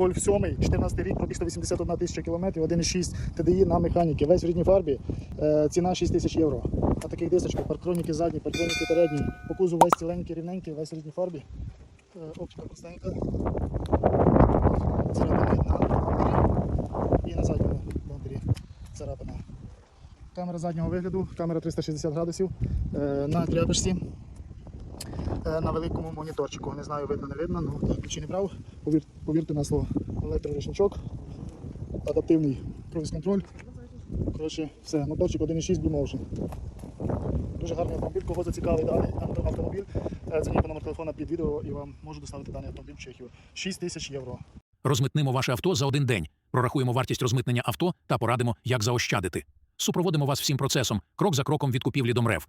Гольф 7, 14 рік, пробіг 181 тисяча кілометрів, 1,6 TDI на механіки. Весь в рідній фарбі. Е, ціна 6 тисяч євро. На таких дисочках, парктроніки задні, парктроніки передні. По кузу весь ціленький, рівненький, весь в рідній фарбі. Е, оптика простенька. Царапина одна. І на задньому бампері царапина. Камера заднього вигляду, камера 360 градусів е, на тряпочці. Е, на великому моніторчику. Не знаю, видно, не видно, ну так, ключі не брав. Повір, повірте на слово. Електрорушничок, адаптивний круїз-контроль. Коротше, все, моторчик 1.6 Blue Motion. Дуже гарний автомобіль, кого зацікавить даний автомобіль. е, Дзвоніть по номер телефона під відео і вам можу доставити даний автомобіль в Чехію. 6 тисяч євро. Розмитнимо ваше авто за один день. Прорахуємо вартість розмитнення авто та порадимо, як заощадити. Супроводимо вас всім процесом, крок за кроком від купівлі до МРЕВ.